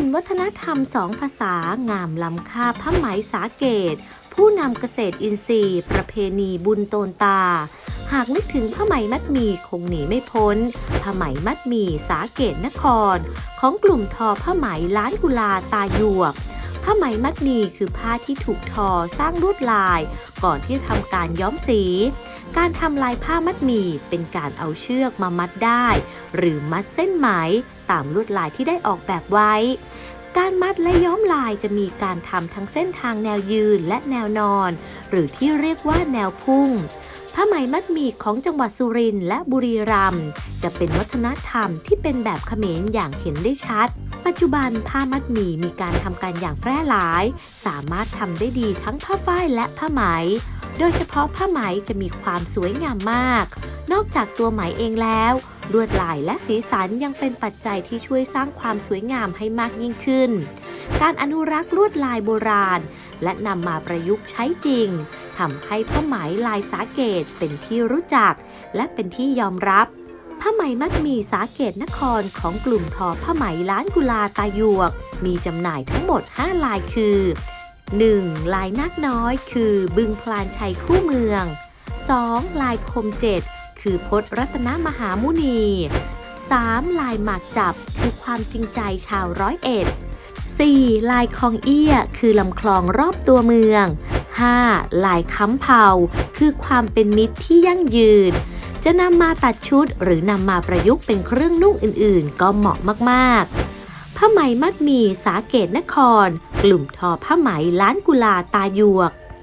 ถิ่นวัฒนธรรมสองภาษางามล้ำค่าผ้าไหมสาเกต ผู้นำเกษตรอินทรีย์ ประเพณีบุญโตนตา หากนึกถึงผ้าไหมมัดหมีคงหนีไม่พ้นผ้าไหมมัดหมีสาเกตนคร ของกลุ่มทอผ้าไหมล้านกุลาตาหยวก ผ้าไหมมัดหมีคือผ้าที่ถูกทอสร้างลวดลาย ก่อนที่จะทำการย้อมสี การทำลายผ้ามัดหมี่เป็นการเอาเชือกมามัดได้ หรือมัดเส้นไหมตามลวดลายที่ได้ออกแบบไว้ การมัดและย้อมลายจะมีการทำทั้งเส้นทางแนวยืนและแนวนอน หรือที่เรียกว่าแนวพุ่งผ้าไหมมัดหมี่ของจังหวัดสุรินทร์และบุรีรัมย์จะเป็นวัฒนธรรมที่เป็นแบบเขมรอย่างเห็นได้ชัด ปัจจุบันผ้ามัดหมี่มีการทำการอย่างแพร่หลาย สามารถทำได้ดีทั้งผ้าฝ้ายและผ้าไหม โดยเฉพาะผ้าไหมจะมีความสวยงามมาก นอกจากตัวไหมเองแล้วลวดลายและสีสันยังเป็นปัจจัยที่ช่วยสร้างความสวยงามให้มากยิ่งขึ้น การอนุรักษ์ลวดลายโบราณ และนำมาประยุกต์ใช้จริงทำให้ผ้าไหมลายสาเกตเป็นที่รู้จัก และเป็นที่ยอมรับ ผ้าไหมมัดหมีสาเกตนครของกลุ่มทอผ้าไหมล้านกุลาตาหยวก มีจำหน่ายทั้งหมด 5 ลายคือ 1. ลายนาคน้อยคือบึงพลานชัยคู่เมือง 2. ลายคมเจ็ดคือพจน์รัตนมหามุนี 3. ลายหมากจับคือความจริงใจชาวร้อยเอ็ด 4. ลายคลองเอี้ย คือลำคลองรอบตัวเมือง 5. ลายค้ำเผา คือความเป็นมิตรที่ยั่งยืน จะนำมาตัดชุดหรือนำมาประยุกต์เป็นเครื่องนุ่งอื่นๆ ก็เหมาะมากๆ ผ้าไหมมัดมีสาเกตนคร กลุ่มทอผ้าไหมล้านกุลาตาหยวก